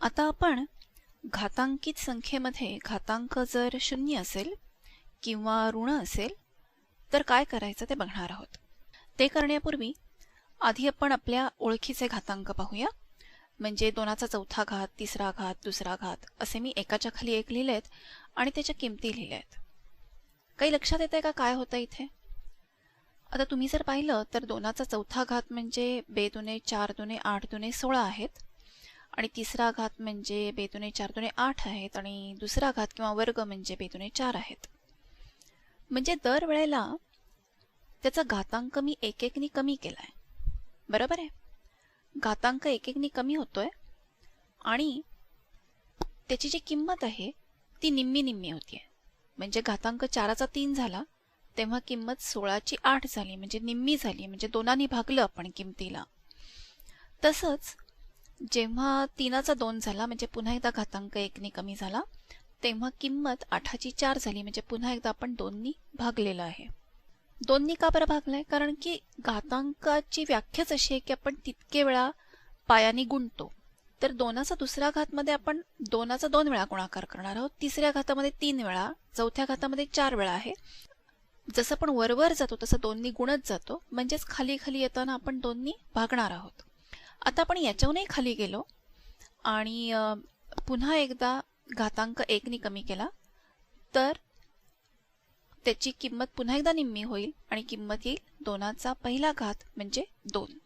आता आपण घातांकित संख्येमध्ये घातांक जर शून्य असेल किंवा ऋण असेल तर काय करायचं ते बघणार आहोत. ते करण्यापूर्वी आधी आपण आपल्या ओळखीचे घातांक पाहूया. म्हणजे दोनाचा चौथा घात तिसरा घात दुसरा घात असे मी एकाच्या खाली एक लिहिले आहेत आणि त्याच्या किमती लिहिल्या आहेत काही लक्षात येत आहे का काय होतं इथे? आता तुम्ही जर पाहिलं तर दोनाचा चौथा घात म्हणजे बे दुने चार दुने आठ दुने सोळा आहेत. आणि तिसरा घात म्हणजे बेतुने चार. दुने आठ आहेत आणि दुसरा घात किंवा वर्ग म्हणजे बेतुने चार आहेत. म्हणजे दरवेळेला त्याचा घातांक मी एक एकनी कमी केलाय. बरोबर आहे? घातांक एक एकनी कमी होतोय आणि त्याची जी किंमत आहे ती निम्मी निम्मी होतीये. म्हणजे घातांक चाराचा तीन झाला तेव्हा किंमत सोळाची आठ झाली म्हणजे निम्मी झाली म्हणजे दोनांनी भागलं आपण किमतीला. तसंच जेव्हा तीनाचा दोन झाला म्हणजे पुन्हा एकदा घातांक एकने कमी झाला तेव्हा किंमत आठाची चार झाली म्हणजे पुन्हा एकदा आपण दोननी भागलेलं आहे. दोन्ही का बरं भागलाय? कारण की घातांकाची व्याख्याच अशी आहे की आपण तितके वेळा पायाने गुंततो. तर दोनाचा दुसऱ्या घातमध्ये आपण दोनाचा दोन वेळा गुणाकार करणार आहोत. तिसऱ्या घातामध्ये तीन वेळा चौथ्या घातामध्ये चार वेळा आहे. जसं आपण वरवर जातो तसं दोन्ही गुणत जातो. म्हणजेच खाली खाली येताना आपण दोन्ही भागणार आहोत. आता आपण याच्याहूनही खाली गेलो. आणि पुन्हा एकदा घातांक एकनी कमी केला. तर त्याची किंमत पुन्हा एकदा निम्मी होईल आणि किंमत येईल दोनाचा पहिला घात म्हणजे दोन.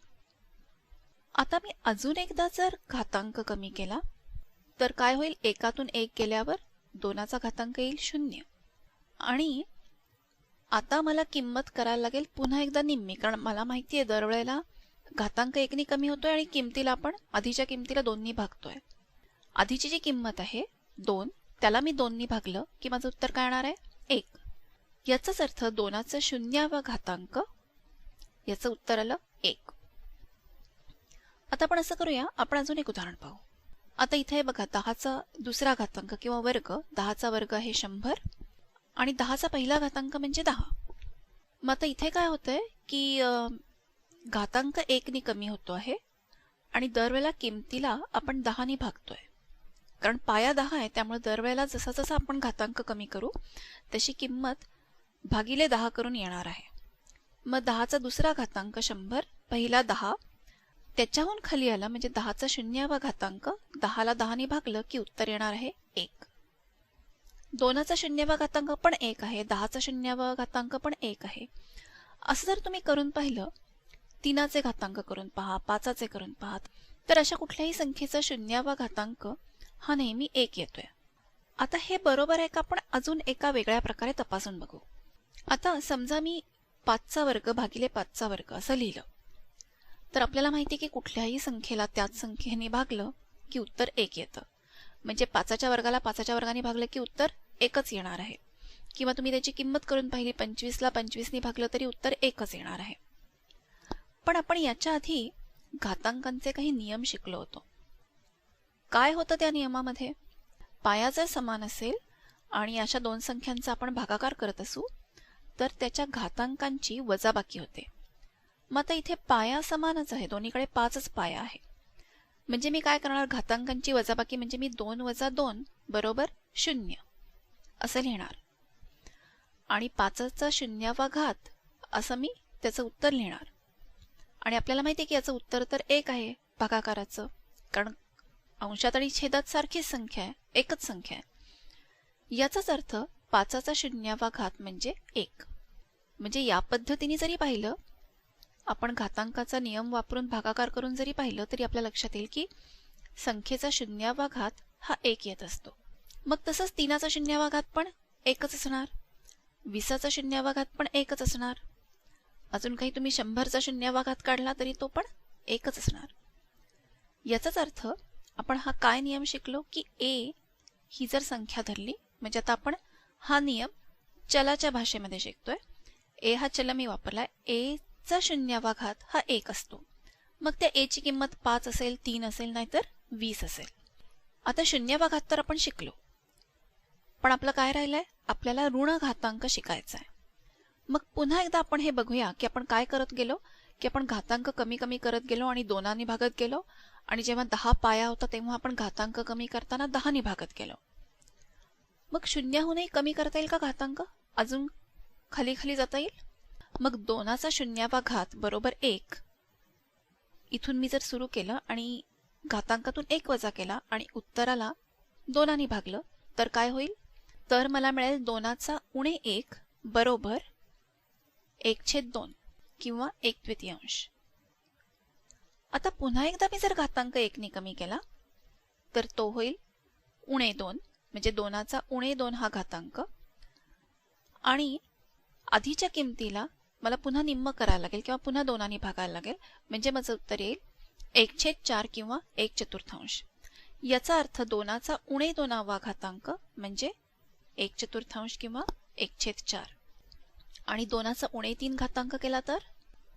आता मी अजून एकदा जर घातांक कमी केला तर काय होईल? एकातून एक गेल्यावर दोनाचा घातांक येईल शून्य. आणि आता मला किंमत करायला लागेल पुन्हा एकदा निम्मी कारण मला माहिती आहे दरवेळेला घातांक एकने कमी होतोय आणि किमतीला आपण आधीच्या किमतीला दोन्ही भागतोय. आधीची जी किंमत आहे दोन त्याला मी दोन्ही भागलं की माझं उत्तर काय येणार आहे? एक. याचाच अर्थ दोनाचं शून्यावा घातांक याचं उत्तर आलं एक. आता आपण असं करूया आपण अजून एक उदाहरण पाहू. आता इथे बघा दहाचा दुसरा घातांक किंवा वर्ग दहाचा वर्ग आहे शंभर आणि दहाचा पहिला घातांक म्हणजे दहा. मग आता इथे काय होतंय की घातांक एकनी कमी होतो आहे आणि दरवेळेला किमतीला आपण दहानी भागतोय. कारण पाया दहा आहे त्यामुळे दरवेळेला जसा जसा आपण घातांक कमी करू तशी किंमत भागिले दहा करून येणार आहे. मग दहाचा दुसरा घातांक शंभर पहिला दहा त्याच्याहून खाली आला म्हणजे दहाचा शून्यावा घातांक दहाला दहानी भागलं की उत्तर येणार आहे एक. दोनाचा शून्यावा घातांक पण एक आहे दहाचा शून्यावा घातांक पण एक आहे. असं जर तुम्ही करून पाहिलं तीनाचे घातांक करून पहा पाचाचे करून पहा. तर अशा कुठल्याही संख्येचा शून्यावा घातांक हा नेहमी एक येतोय. आता हे बरोबर आहे का? आपण अजून एका वेगळ्या प्रकारे तपासून बघू. आता समजा मी पाचचा वर्ग भागिले पाचचा वर्ग असं लिहिलं. तर आपल्याला माहिती की कुठल्याही संख्येला त्याच संख्येने भागलं की उत्तर एक येतं. म्हणजे पाचाच्या वर्गाला पाचाच्या वर्गाने भागलं की उत्तर एकच येणार आहे. किंवा तुम्ही त्याची किंमत करून पाहिली पंचवीसला पंचवीसने भागलं तरी उत्तर एकच येणार आहे. पण आपण याच्या आधी घातांकांचे काही नियम शिकलो होतो. काय होतं त्या नियमामध्ये? पाया जर समान असेल आणि अशा दोन संख्यांचा आपण भागाकार करत असू तर त्याच्या घातांकांची वजाबाकी होते. मग आता इथे पाया समानच आहे. दोन्हीकडे पाचच पाया आहे. म्हणजे मी काय करणार? घातांकांची वजाबाकी म्हणजे मी दोन वजा दोन बरोबर शून्य. असं लिहिणार. आणि पाचचा शून्यावा घात असं मी त्याचं उत्तर लिहिणार. आणि आपल्याला माहिती आहे की याचं उत्तर तर एक आहे भागाकाराचं. कारण अंशात आणि छेदात सारखीच संख्या आहे एकच संख्या आहे. याचाच अर्थ पाचाचा शून्यावा घात म्हणजे एक. म्हणजे या पद्धतीने जरी पाहिलं आपण घातांकाचा नियम वापरून भागाकार करून जरी पाहिलं तरी आपल्या लक्षात येईल की संख्येचा शून्यावा घात हा एक येत असतो. मग तसंच तीनाचा शून्यावा घात पण एकच असणार. विसाचा शून्यावा घात पण एकच असणार. अजून काही तुम्ही शंभरचा शून्यवाघात काढला तरी तो पण एकच असणार. याचाच अर्थ आपण हा काय नियम शिकलो की ए ही जर संख्या धरली म्हणजे आता आपण हा नियम चलाच्या भाषेमध्ये शिकतोय. ए हा चल मी वापरलाय. एचा चा हा एक असतो. मग त्या एची किंमत पाच असेल तीन असेल नाहीतर वीस असेल. आता शून्यवाघात तर आपण शिकलो. पण आपलं काय राहिलंय? आपल्याला ऋण घातांक शिकायचा आहे मग पुन्हा एकदा आपण हे बघूया की आपण काय करत गेलो की आपण घातांक कमी कमी करत गेलो आणि दोनांनी भागत गेलो. आणि जेव्हा दहा पाया होता तेव्हा आपण घातांक कमी करताना दहाने भागत गेलो. मग शून्याहूनही कमी करता येईल का घातांक? अजून खाली खाली जाता येईल? मग दोनाचा शून्यावा घात बरोबर एक. इथून मी जर सुरू केलं आणि घातांकातून एक वजा केला आणि उत्तराला दोनानी भागलं तर काय होईल? तर मला मिळेल दोनाचा उणे एक बरोबर एक छेद दोन किंवा एक द्वितीयांश. आता पुन्हा एकदा मी जर घातांक एकने कमी केला तर तो होईल उणे दोन म्हणजे दोनाचा उणे दोन हा घातांक. आणि आधीच्या किमतीला मला पुन्हा निम्म करायला लागेल किंवा पुन्हा दोनाने भागायला लागेल म्हणजे माझं उत्तर येईल एक छेद चार किंवा एक चतुर्थांश. याचा अर्थ दोनाचा उणे दोनावा घातांक म्हणजे एक चतुर्थांश किंवा एक छेद चार. आणि दोनाचा उणे तीन घातांक केला तर?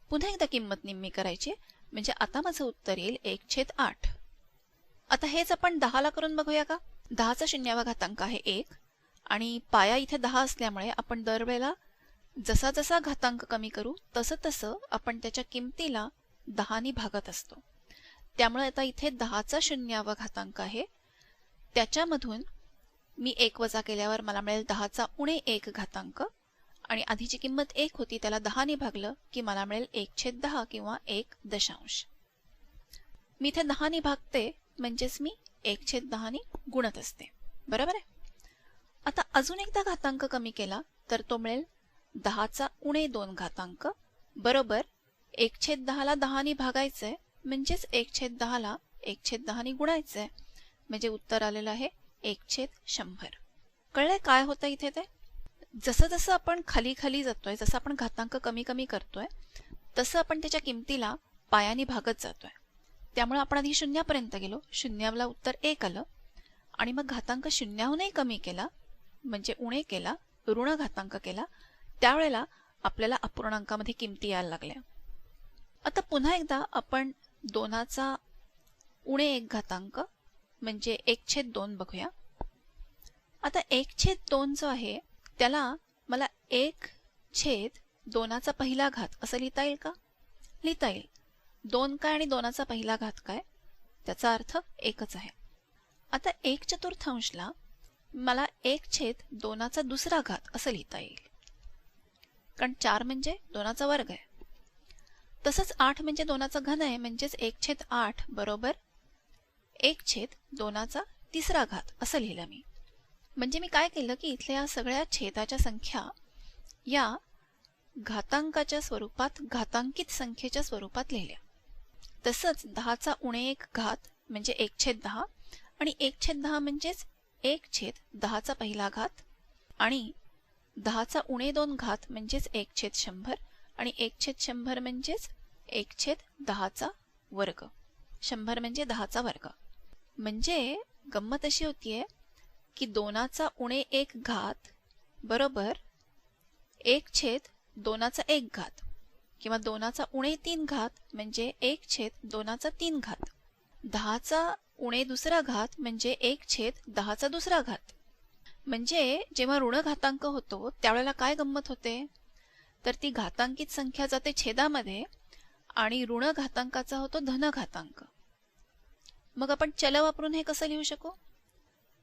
पुन्हा एकदा किंमत निम्मी करायची म्हणजे आता माझं उत्तर येईल एक छेद आठ. आता हेच आपण दहाला करून बघूया का? दहाचा शून्यावा घातांक आहे एक आणि पाया इथे दहा असल्यामुळे आपण दरवेळेला जसा जसा घातांक कमी करू तसं तसं आपण त्याच्या किमतीला दहानी भागत असतो. त्यामुळे आता इथे दहाचा शून्यावा घातांक आहे. त्याच्यामधून मी एक वजा केल्यावर मला मिळेल दहाचा उणे एक घातांक. आणि आधीची किंमत एक होती त्याला दहाने भागलं की मला मिळेल एक छेद दहा किंवा एक दशांश. मी इथे दहाने भागते म्हणजेच मी एक छेद दहाने गुणत असते. बरोबर आहे? आता अजून एकदा घातांक कमी केला तर तो मिळेल दहाचा उणे दोन घातांक बरोबर एक छेद दहाला दहाने भागायचंय म्हणजेच एक छेद दहाला एक छेद दहाने गुणायचंय. म्हणजे उत्तर आलेलं आहे एक छेद शंभर. कळलंय काय होतं इथे ते? जसं जसं आपण खाली खाली जातोय जसं आपण घातांक कमी कमी करतोय तसं आपण त्याच्या किमतीला पायाने भागत जातोय. त्यामुळे आपण आधी शून्यापर्यंत गेलो. शून्याला उत्तर एक आलं. आणि मग घातांक शून्याहूनही कमी केला म्हणजे उणे केला ऋण घातांक केला त्यावेळेला आपल्याला अपूर्णांकामध्ये किमती यायला लागल्या. आता पुन्हा एकदा आपण दोनाचा उणे एक घातांक म्हणजे एक छेद दोन बघूया. आता एक छेद दोन जो आहे त्याला मला एक छेद दोनाचा पहिला घात असं लिहिता येईल का? लिहिता येईल. दोन काय आणि दोनाचा पहिला घात काय? त्याचा अर्थ एकच आहे. आता एक चतुर्थांशला मला एक छेद दोनाचा दुसरा घात असं लिहिता येईल. कारण चार म्हणजे दोनाचा वर्ग आहे. तसंच आठ म्हणजे दोनाचा घन आहे म्हणजेच एक छेद आठ बरोबर एक छेद दोनाचा तिसरा घात असं लिहिलं मी. म्हणजे मी काय केलं की इथल्या सगळ्या छेदाच्या संख्या या घातांकाच्या स्वरूपात घातांकित संख्येच्या स्वरूपात लिहिल्या. तसंच दहाचा उणे एक घात म्हणजे एक छेद दहा आणि एक छेद दहा म्हणजेच एक छेद दहाचा पहिला घात आणि दहाचा उणे दोन घात म्हणजेच एक छेद शंभर आणि एक छेद शंभर म्हणजेच एक छेद दहाचा वर्ग. शंभर म्हणजे दहाचा वर्ग. म्हणजे गंमत अशी होतीये की दोनाचा उणे एक घात बरोबर एक छेद दोनाचा एक घात. किंवा दोनाचा उणे तीन घात म्हणजे एक छेद दोनाचा तीन घात. दहाचा उणे दुसरा घात म्हणजे एक छेद दहाचा दुसरा घात. म्हणजे जेव्हा ऋण घातांक होतो त्यावेळेला काय गंमत होते? तर ती घातांकित संख्या जाते छेदामध्ये आणि ऋण घातांकाचा होतो धन घातांक. मग आपण चल वापरून हे कसं लिहू शकू?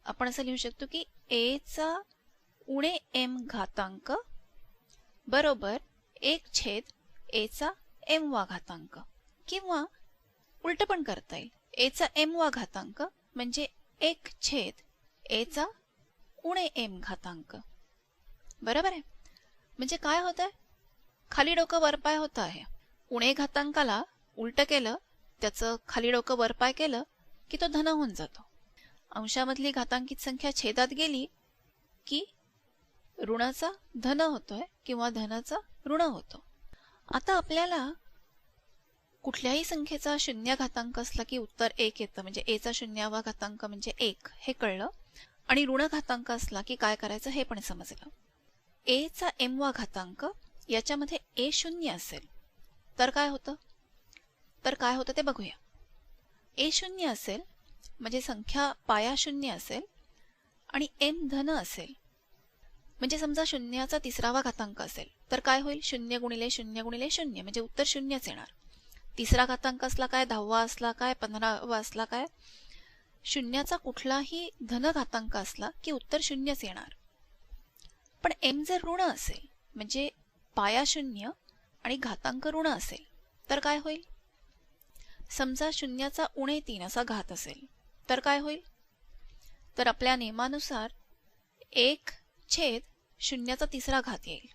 आपण असं लिहू शकतो की ए चा उणे एम घातांक बरोबर एक छेद एचा एम वा घातांक किंवा उलट पण करता येईल. एचा एम वा घातांक म्हणजे एक छेद एचा उणे एम घातांक. बरोबर आहे? म्हणजे काय होत आहे खाली डोकं वरपाय होत आहे. उणे घातांकाला उलट केलं त्याचं खाली डोकं वरपाय केलं की तो धन होऊन जातो. अंशामधली घातांकित संख्या छेदात गेली की ऋणाचा धन होतोय किंवा धनाचा ऋण होतो. आता आपल्याला कुठल्याही संख्येचा शून्य घातांक असला की उत्तर एक येतं म्हणजे एचा शून्यावा घातांक म्हणजे एक हे कळलं. आणि ऋण घातांक असला की काय करायचं हे पण समजलं. एचा एम वा घातांक याच्यामध्ये ए शून्य असेल तर काय होतं? तर काय होतं ते बघूया. ए शून्य असेल म्हणजे संख्या पाया शून्य असेल आणि एम धन असेल. म्हणजे समजा शून्याचा तिसरावा घातांक असेल तर काय होईल? शून्य गुणिले शून्य गुणिले शून्य म्हणजे उत्तर शून्यच येणार. तिसरा घातांक असला काय? दहावा असला काय? पंधरावा असला काय? शून्याचा कुठलाही धन घातांक असला की उत्तर शून्यच येणार. पण एम जर ऋण असेल म्हणजे पाया शून्य आणि घातांक ऋण असेल तर काय होईल? समजा शून्याचा उणे तीन असा घात असेल तर काय होईल? तर आपल्या नियमानुसार एक छेद शून्याचा तिसरा घात येईल.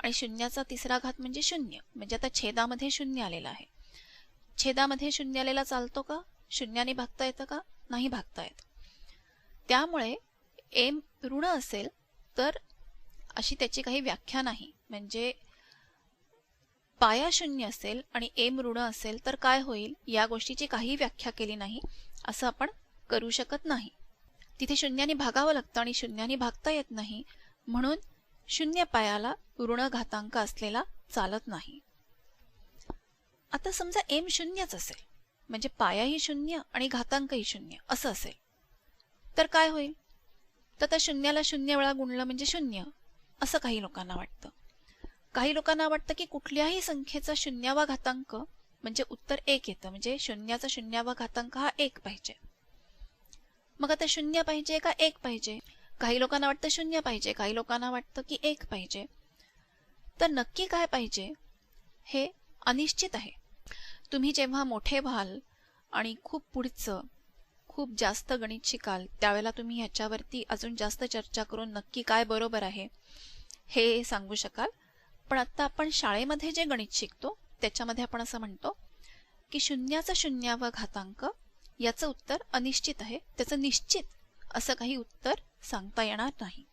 आणि शून्याचा तिसरा घात म्हणजे शून्य. म्हणजे आता छेदामध्ये शून्य आलेला आहे. छेदामध्ये शून्य आलेला चालतो का? शून्याने भागता येतं का? नाही भागता येत. त्यामुळे एम ऋण असेल तर अशी त्याची काही व्याख्या नाही. म्हणजे पाया शून्य असेल आणि एम ऋण असेल तर काय होईल? या गोष्टीची काही व्याख्या केली नाही. असं आपण करू शकत नाही. तिथे शून्याने भागावं लागतं आणि शून्याने भागता येत नाही म्हणून शून्य पायाला ऋण घातांक असलेला चालत नाही. आता समजा एम शून्यच असेल म्हणजे पायाही शून्य आणि घातांकही शून्य असं असेल. तर काय होईल? तर त्या शून्याला शून्य वेळा गुणलं म्हणजे शून्य असं काही लोकांना वाटतं. काही लोकांना वाटतं की कुठल्याही संख्येचा शून्यावा घातांक म्हणजे उत्तर एक येतं. म्हणजे शून्याचा शून्यावा घातांक हा एक पाहिजे. मग आता शून्य पाहिजे का एक पाहिजे? काही लोकांना वाटतं शून्य पाहिजे काही लोकांना वाटतं की एक पाहिजे. तर नक्की काय पाहिजे? हे अनिश्चित आहे. तुम्ही जेव्हा मोठे व्हाल आणि खूप पुढचं खूप जास्त गणित शिकाल त्यावेळेला तुम्ही ह्याच्यावरती अजून जास्त चर्चा करून नक्की काय बरोबर आहे हे सांगू शकाल. पण आत्ता आपण शाळेमध्ये जे गणित शिकतो त्याच्यामध्ये आपण असं म्हणतो की शून्याचा शून्यावा घातांक याचं उत्तर अनिश्चित आहे. त्याचं निश्चित असं काही उत्तर सांगता येणार नाही.